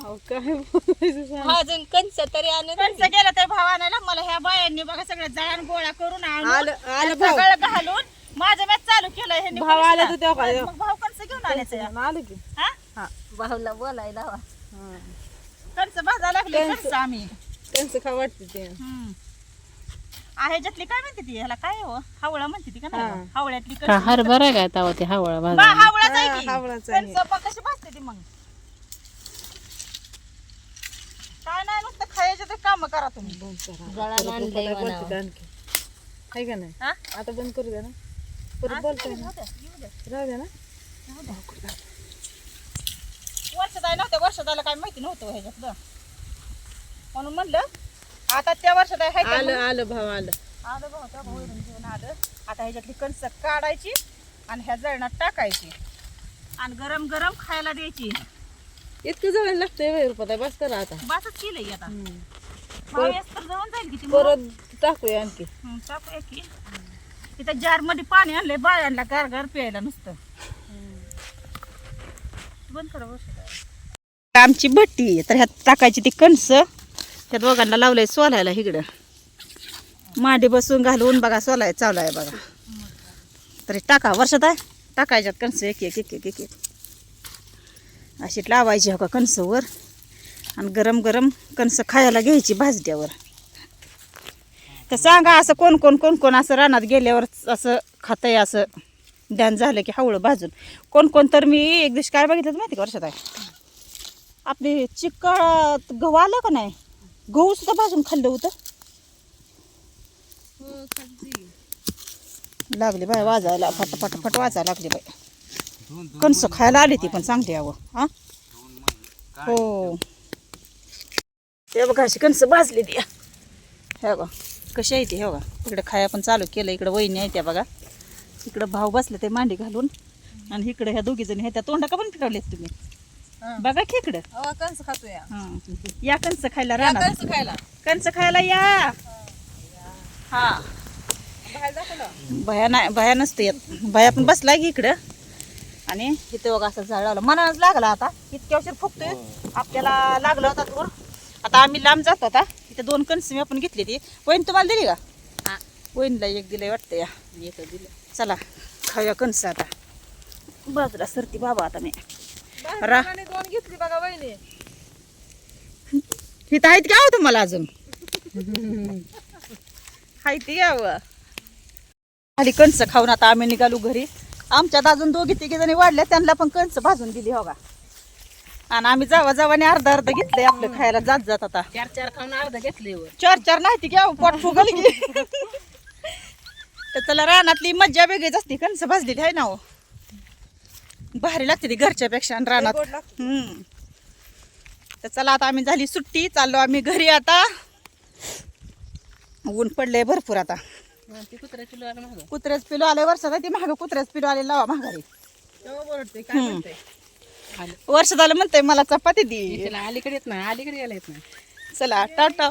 अहो, काय बोलायचं सांग. अजून कंच तरी आणून कंच गेलं तर भाव आणायला मला ह्या बायांनी बघा सगळं जळण गोळा करून आणून आलं आलं त्यात भाऊ सगळं घालून माझं मॅच चालू केलं ह्यांनी भाव आला तर तेव्हा काय मग भाव कंच घेऊन आलं की हा भाऊला बोलायला हवा हा. कंच भाजा लागले कंच आम्ही त्यांचं काय वाटतं ते हम्म. आ, ह्याच्यातली काय म्हणते ती ह्याला काय हो हावळा म्हणते ती का नाही हा. हो? हावळ्यातली कंच. हरभरा काय तवा ते हवळा बा, भाजा हावळाच आहे हा, की. हावळाच आहे. कंच बा कशी भाजते ती मग काय नाही नुसतं खायचे ते काम करा तुम्ही. परत आणलंय बोलायला म्हणावं. बोलते आणखी. आहे का नाही? हा? आता बंद करू द्या ना. परत बोलतोय ना द्या, येऊ द्या. राहू द्या ना. वर्षात आहे नव्हत्या वर्षात आलं काय माहिती नव्हतं ह्याच्यातलं. म्हणून म्हणलं आता त्या वर्षात आहे का आलं आलं भाव आलं. आलं बघ त्या भाऊकडून घेऊन आलं. आता ह्याच्यातली कणसं काढायची आणि ह्या जळणात टाकायची. आणि गरम गरम खायला द्यायची. इतकं जवळ लागतंय रुपये बस करा आता. बासच केलंय आता. हम्म. तर जाईल किती परत टाकूया आणखी. टाकूया की. इथं जारमध्ये पाणी आणलंय बायांना गार गार प्यायला नुसतं. बंद करा वर्ष आमची भट्टी तर ह्यात टाकायची ती कणस. त्या दोघांना लावलंय सोलायला इकडं. मांडी बसून घालून बघा सोलाय चालू आहे बघा. तरी टाका वर्षात आहे. टाकायच्यात कणस एक एक एक एक एक एक. अशी लावायची हो का कणसवर आणि गरम गरम कणस खायला घ्यायची भाजल्यावर. तर सांगा असं कोण कोण कोण कोण असं रानात गेल्यावर असं खातंय असं ध्यान झालं की हवळं भाजून. कोण कोण तर मी एक दिवशी काय बघितलं माहिती का वर्षात आहे आपली चिकट गहू आलं का नाही? गहू सुद्धा भाजून खाल्लं होतं. लागली बाय वाजायला फट फट फट वाजायला लागली बाय कणसं खायला आली ती पण चांगली यावं हां? ते बघा अशी कणसं भाजली ती हे बघा कशी आहे ती हे बघा. तिकडे खाया पण चालू केलं इकडे वहिनी आहे त्या बघा. इकडं भाव बसले ते मांडी घालून. आणि इकडे ह्या दोघी जणी ह्या तोंडा का पण फिरवलेत तुम्ही. बघा की इकडं. कंस खातोय हं. या कंच खायला राहणार खायला. कंच खायला या. हा. भया नाही भया नसते येत. भया पण बसलाय की इकडं. आणि इथे बघा असं झाड लावलं. मनानच लागला आता. इतक्या वर्षात फुकतोय आपल्याला लागला होता दूर. आता आम्ही लांब जातो आता. इथे दोन कणस मी आपण घेतली ती. वहीन तुम्हाला दिली का? वहीनला एक दिलंय वाटतं या. एक दिलं चला खाऊया कणस आता. बाजूला सरती बाबा आता मी. रा. दोन घेतली बघा वहिनी. इथं आहेत का हो तुम्हाला अजून? हायती यावं. खाली कणसं खाऊन आता आम्ही निघालो घरी. आमच्यात अजून दोघी तिघी जणी वाढल्या त्यांना पण कणस भाजून दिली हो का? आणि आम्ही जावा जावाने अर्धा अर्धा घेतलंय आपलं खायला. जात जात आता. चार चार खाऊन अर्धा घेतले चार चार नाही ती घ्या पोट फुगल की. तर त्याला रानातली मज्जा वेगळीच असते. कणसं भाजलेली आहे ना हो. भारी लागते ती घरच्यापेक्षा आणि रानात. हम्म. तर चला आता आम्ही झाली सुट्टी. चाललो आम्ही घरी आता. ऊन पडलंय भरपूर आता. आला कुत्र्याच पिलो आले वर्षात ती महाग कुत्र्याच पिलो आले लावा महागारी वर्षात आलं म्हणतंय मला चपाती दे. अलीकडे येत नाही अलीकडे यायला येत नाही. चला टाटा.